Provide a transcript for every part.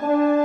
Thank you.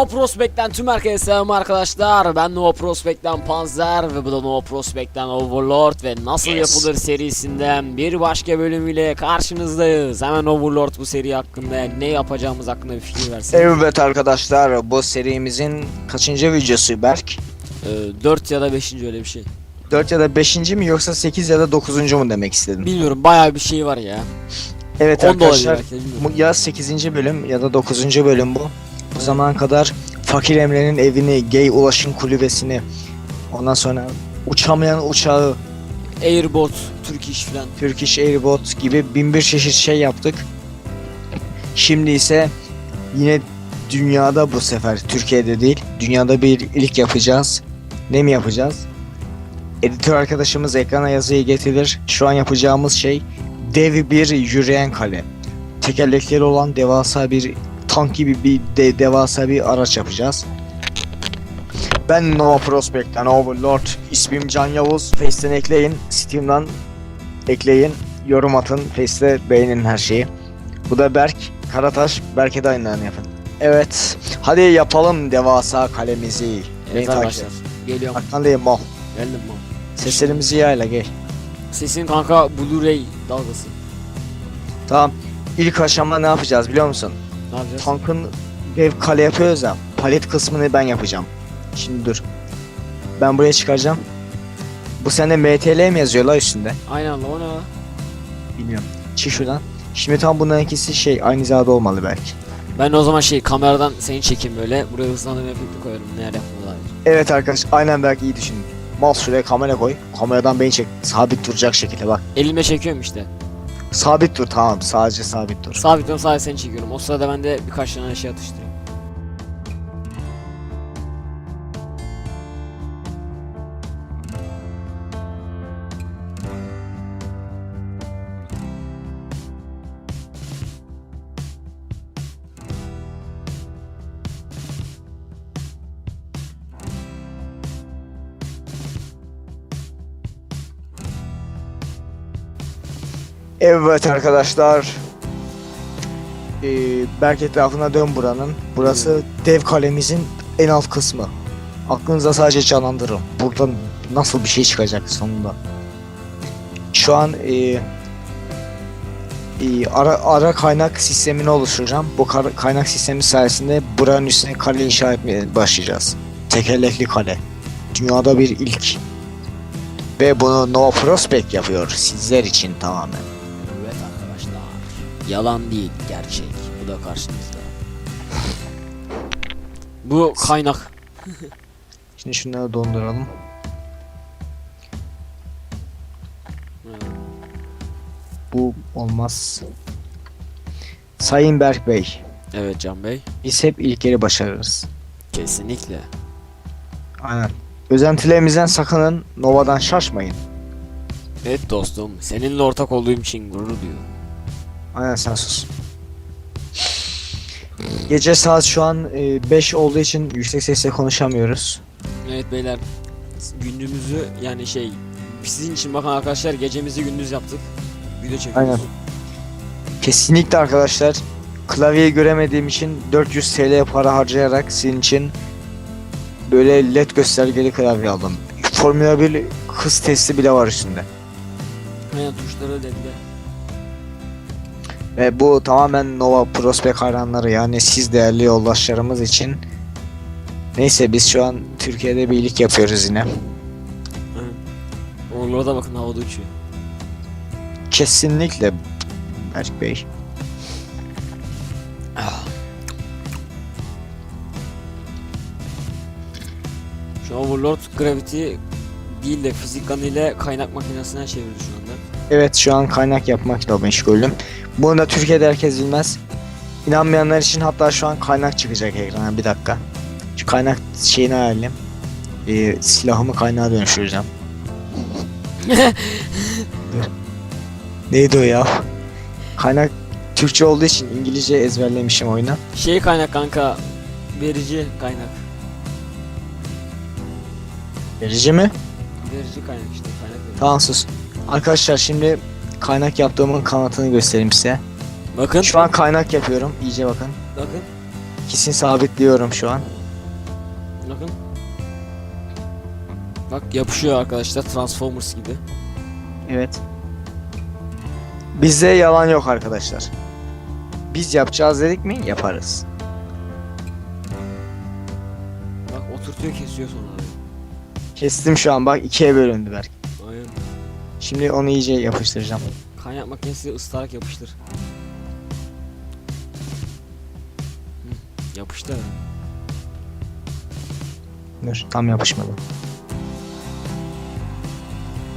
Nova Prospect'ten tüm herkese selam arkadaşlar. Ben Nova Prospect'ten Panzer ve bu da Nova Prospect'ten Overlord ve Nasıl Yes. Yapılır serisinden bir başka bölümüyle karşınızdayız. Hemen Overlord bu seri hakkında ne yapacağımız hakkında bir fikir versin. Evet arkadaşlar bu serimizin kaçıncı videosu Berk? Ee, 4 ya da 5. öyle bir şey. 4 ya da 5. mi yoksa 8 ya da 9. mu demek istedim? Bilmiyorum bayağı bir şey var ya. Evet 10 da olabilir arkadaşlar belki ya 8. bölüm ya da 9. bölüm bu. Bu zamana kadar Fakir Emre'nin evini, gay ulaşım kulübesini, ondan sonra uçamayan uçağı, Airbot, Türk iş filan. Turkish Airbot gibi bin bir çeşit şey yaptık. Şimdi ise yine dünyada bu sefer Türkiye'de değil dünyada bir ilk yapacağız. Ne mi yapacağız? Editör arkadaşımız ekrana yazıyı getirir. Şu an yapacağımız şey dev bir yürüyen kale. Tekerlekleri olan devasa bir tank gibi bir de, devasa bir araç yapacağız. Ben Nova Prospect'ten Overlord. İsmim Can Yavuz. Face'ten ekleyin. Steam'den ekleyin. Yorum atın. Face'te beğenin her şeyi. Bu da Berk. Karataş. Berk'e de aynılarını yapın. Evet. Hadi yapalım devasa kalemizi. Beni Evet takip arkadaşlar. Geliyorum. Arkandayım mal. Geldim mi? Seslerimizi yayla gel. Sesin kanka Blu-ray dalgası. Tamam. İlk aşama ne yapacağız biliyor musun? Ne yapacağız? Tankın dev kale yapıyoruz ya. Palet kısmını ben yapacağım. Şimdi dur. Ben buraya çıkaracağım. Bu sende MTL mi yazıyor la üstünde? Aynen lan o ne lan? Bilmiyorum. Çık şuradan. Şimdi tam bunların ikisi şey aynı hizada olmalı belki. Ben o zaman şey kameradan seni çekeyim böyle. Buraya hızlandırma efekti koyarım. Neler yapmalar. Evet arkadaş aynen belki iyi düşündün. Mal şuraya kamera koy. Kameradan beni çek. Sabit duracak şekilde bak. Elime çekiyorum işte. Sabit dur tamam sadece sabit dur. Sabitliyorum sadece seni çekiyorum. O sırada ben de birkaç tane şey atıştırıyorum. Evet arkadaşlar. Ee, Berk etrafına dön buranın. Burası dev kalemizin en alt kısmı. Aklınıza sadece canlandırın. Buradan nasıl bir şey çıkacak sonunda. Şu an e, e, ara, ara kaynak sistemini oluşturacağım. Bu kaynak sistemi sayesinde buranın üstüne kale inşa etmeye başlayacağız. Tekerlekli kale. Dünyada bir ilk. Ve bunu No Prospect yapıyor. Sizler için tamamen. Yalan değil gerçek. Bu da karşınızda. Bu kaynak. Şimdi şunları donduralım. Bu olmaz. Sayın Berk Bey, Evet Can Bey. biz hep ilkleri başarırız. Kesinlikle. Aynen. Özentilerimizden sakının, Nova'dan şaşmayın. Evet dostum. Seninle ortak olduğum için gurur duyuyorum. Aynen sen sus. Gece saat şu an 5 olduğu için yüksek sesle konuşamıyoruz. Evet beyler. Gündüzümüzü yani şey sizin için bakın arkadaşlar gecemizi gündüz yaptık. Video çekiyoruz. Aynen. Kesinlikle arkadaşlar klavyeyi göremediğim için 400 TL para harcayarak sizin için böyle led göstergeli klavye aldım. Formula 1 hız testi bile var üstünde. Aynen tuşları dediler. Ve bu tamamen Nova Prospect hayranları yani siz değerli yoldaşlarımız için. Neyse biz şu an Türkiye'de bir iyilik yapıyoruz yine. Oralara da bakın havada uçuyor. Kesinlikle Berk Bey. Şu an Overlord Gravity değil de fizik ile kaynak makinesine çevirdi şu anda. Evet şu an kaynak yapmakla meşgulüm. Bunu da Türkiye'de herkes bilmez. İnanmayanlar için hatta şu an kaynak çıkacak ekrana bir dakika. Şu kaynak şeyini ayarlayayım. Ee, silahımı kaynağa dönüştüreceğim. Neydi o ya? Kaynak Türkçe olduğu için İngilizce ezberlemişim oyunu. Şey kaynak kanka. Verici kaynak. Verici mi? Verici kaynak işte kaynak verici. Tamam sus. Arkadaşlar şimdi kaynak yaptığımın kanatını göstereyim size. Bakın. Şu an kaynak yapıyorum. İyice bakın. Bakın. İkisini sabitliyorum şu an. Bakın. Bak yapışıyor arkadaşlar Transformers gibi. Evet. Bizde yalan yok arkadaşlar. Biz yapacağız dedik mi yaparız. Bak oturtuyor kesiyor sonra. Kestim şu an bak ikiye bölündü belki. Şimdi onu iyice yapıştıracağım. Kaynak makinesi ıslarak yapıştır. Hı, yapıştı. Dur tam yapışmadı.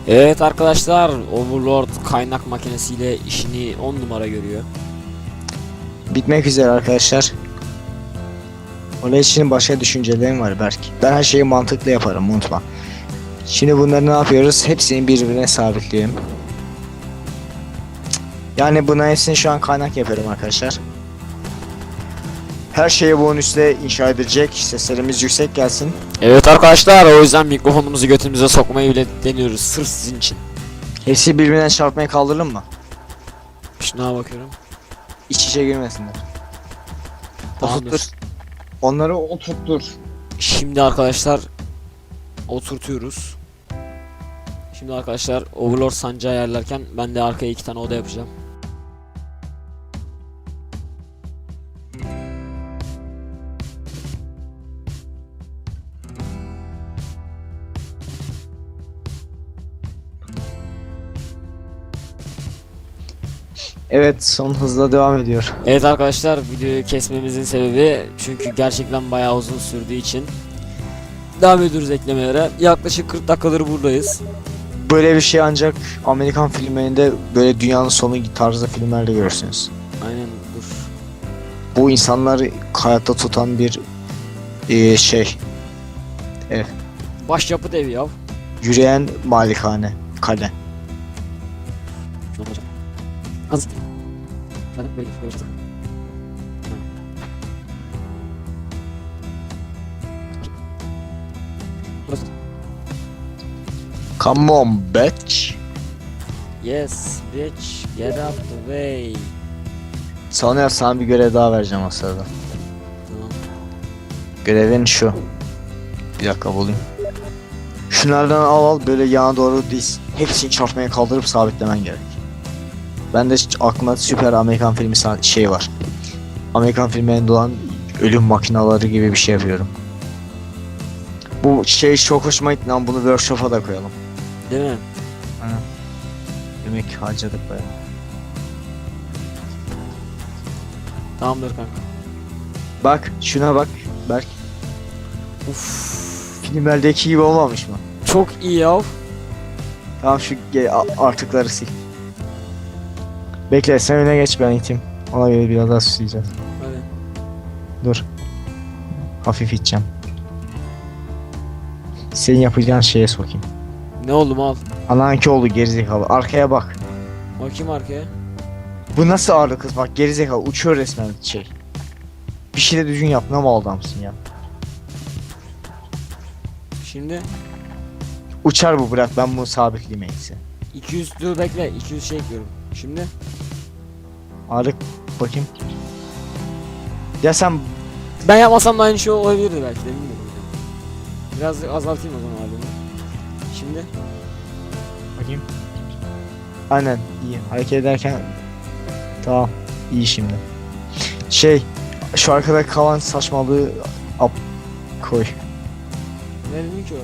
Evet arkadaşlar Overlord kaynak makinesiyle işini 10 numara görüyor. Bitmek üzere arkadaşlar. Olay için başka düşüncelerim var Berk. Ben her şeyi mantıklı yaparım unutma. Şimdi bunları ne yapıyoruz? Hepsini birbirine sabitliyorum. Yani buna hepsini şu an kaynak yapıyorum arkadaşlar. Her şeyi bunun üstüne inşa edecek. Seslerimiz yüksek gelsin. Evet arkadaşlar o yüzden mikrofonumuzu götümüze sokmayı bile deniyoruz sırf sizin için. Hepsi birbirine çarpmaya kaldırılır mı? Şuna bakıyorum. İç içe girmesinler. Tamamdır. Oturttur. Onları oturttur. Şimdi arkadaşlar oturtuyoruz. Şimdi arkadaşlar Overlord sancağı ayarlarken ben de arkaya iki tane oda yapacağım. Evet son hızla devam ediyor. Evet arkadaşlar videoyu kesmemizin sebebi çünkü gerçekten bayağı uzun sürdüğü için devam ediyoruz eklemelere. Yaklaşık 40 dakikadır buradayız. Böyle bir şey ancak Amerikan filmlerinde böyle dünyanın sonu tarzı filmlerde görürsünüz. Aynen dur. Bu insanları hayatta tutan bir eee, şey Başyapıt evi ya. yürüyen malikane kale. Az. Hadi böyle Come on bitch. Yes, bitch, get out the way. Sonra sana bir görev daha vereceğim sırada. Tamam. Görevin şu. Bir dakika bulayım. Şunlardan al al böyle yana doğru diz. Hepsini çarpmaya kaldırıp sabitlemen gerek. Ben de aklıma süper Amerikan filmi şey var. Amerikan filmlerinde olan ölüm makinaları gibi bir şey yapıyorum. Bu şey çok hoşuma gitti lan bunu workshop'a da koyalım. Değil mi? Demek ki harcadık bayağı. Tamamdır kanka. Bak şuna bak Berk. Uf. Filmlerdeki gibi olmamış mı? Çok iyi ya. Tamam şu ge- a- artıkları sil. Bekle sen öne geç ben iteyim. Ona göre biraz daha süsleyeceğiz. Dur. Hafif iteceğim. Senin yapacağın şeye sokayım. Ne oldu mal? Ananki oldu gerizekalı. Arkaya bak. Bakayım arkaya. Bu nasıl ağırlık kız bak gerizekalı uçuyor resmen şey. Bir şey de düzgün yap ne mal adamsın ya. Şimdi Uçar bu bırak ben bunu sabitleyeyim en iyisi. 200 dur bekle 200 şey ekliyorum. Şimdi Ağırlık bakayım. Ya sen ben yapmasam da aynı şey olabilirdi belki de bilmiyorum. Biraz azaltayım o zaman. Şimdi bakayım. Aynen iyi hareket ederken tamam iyi şimdi. Şey şu arkada kalan saçmalığı up koy. ne dedim ki o?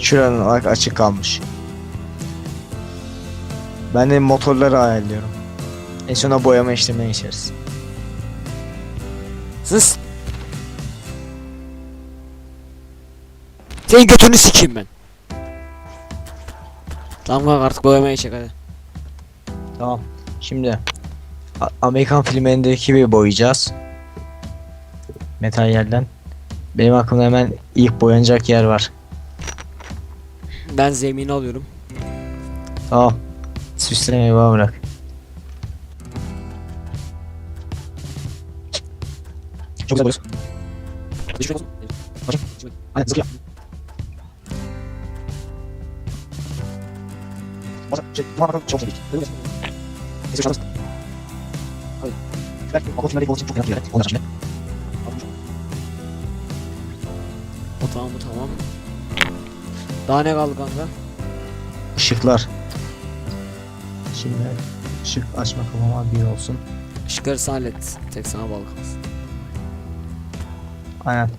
Şuranın bak açık kalmış. Ben de motorları ayarlıyorum. En sona boyama işlemine geçeriz. Sus. Senin götünü sikeyim ben. Tamam kanka artık boyamaya çek hadi. Tamam. Şimdi A- Amerikan filmlerindeki gibi boyayacağız. Materyalden. Benim aklımda hemen ilk boyanacak yer var. Ben zemini alıyorum. Tamam. Süslemeyi bana bırak. Çok güzel boyuyorsun. Düşün olsun. Aynen Masa, şey, muhakkak çok sevdik. O tamam mı tamam. Daha ne kaldı kanka? Işıklar. Şimdi ışık açma kafama bir olsun. Işıkları sen hallet. Tek sana bağlı kalsın. Aynen.